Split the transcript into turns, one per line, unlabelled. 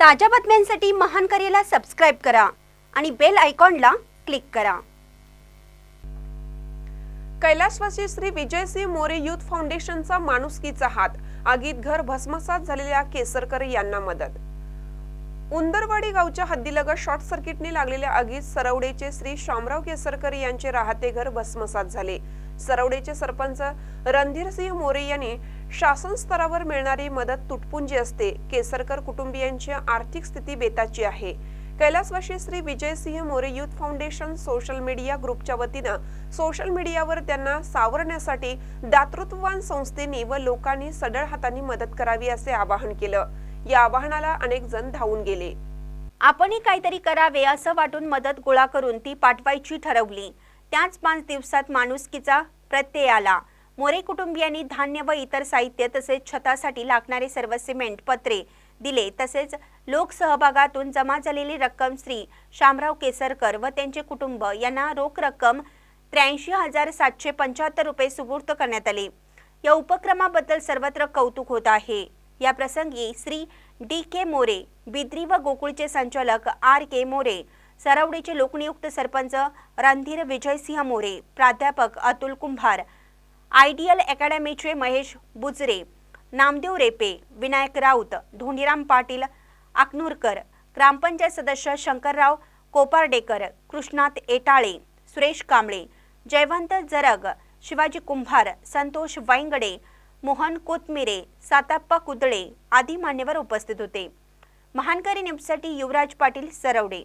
ताज्या बातम्यांसाठी महान करेला सबस्क्राईब करा आणि बेल आयकॉनला क्लिक करा.
कैलासवासी श्री विजयसिंह मोरे युथ फाउंडेशनचा माणुसकीचा हात. आगीत घर भस्मसात झालेल्या केसरकर यांना मदत. उंदरवाडी गावच्या हद्दीलगत शॉर्ट सर्किटने लागलेल्या आगीत सरवडेचे श्री शामराव केसरकर यांचे राहते घर भस्मसात झाले. सरवडेचे सरपंच रणधीरसिंह मोरे यांनी शासन स्तरावर मिळणारी मदत तुटपुंजी असते केसरकर कुटुंबियांची आर्थिक स्थिती बेताची आहे. कैलासवाशी Shri Vijaysinh More youth foundation social media ग्रुपच्या वतीनं सोशल मीडियावर त्यांना सावरण्यासाठी दातृत्ववान संस्थेने व लोकांनी सढळ हाताने मदत करावी असे आवाहन केलं. या आवाहनाला अनेक जण धावून गेले.
आपणही काहीतरी करावे असं वाटून मदत गोळा करून ती पाठवायची ठरवली. त्याच पाच दिवसात माणुसकीचा प्रत्यय आला. मोरे कुटुंबियांनी धान्य व इतर साहित्य तसेच छतासाठी लागणारे सर्व सिमेंट पत्रे दिले. तसेच लोकसहभागातून जमा झालेली रक्कम श्री शामराव केसरकर व त्यांचे कुटुंब यांना रोख रक्कम त्र्याऐंशी हजार सातशे पंच्याहत्तर रुपये सुपूर्त करण्यात आले. या उपक्रमाबद्दल सर्वत्र कौतुक होत आहे. या प्रसंगी श्री डी के मोरे बिद्री व गोकुळचे संचालक आर के मोरे सरावडीचे लोकनियुक्त सरपंच रणधीर विजयसिंह मोरे प्राध्यापक अतुल कुंभार आयडियल अकॅडमीचे महेश बुजरे नामदेव रेपे विनायक राऊत धोंडीराम पाटील आकनूरकर ग्रामपंचायत सदस्य शंकरराव कोपारडेकर कृष्णात एटाळे सुरेश कांबळे जयवंत जरग शिवाजी कुंभार संतोष वाईंगडे मोहन कोतमिरे साताप्पा कुदळे आदी मान्यवर उपस्थित होते. महानकरी न्यूजसाठी युवराज पाटील सरवडे.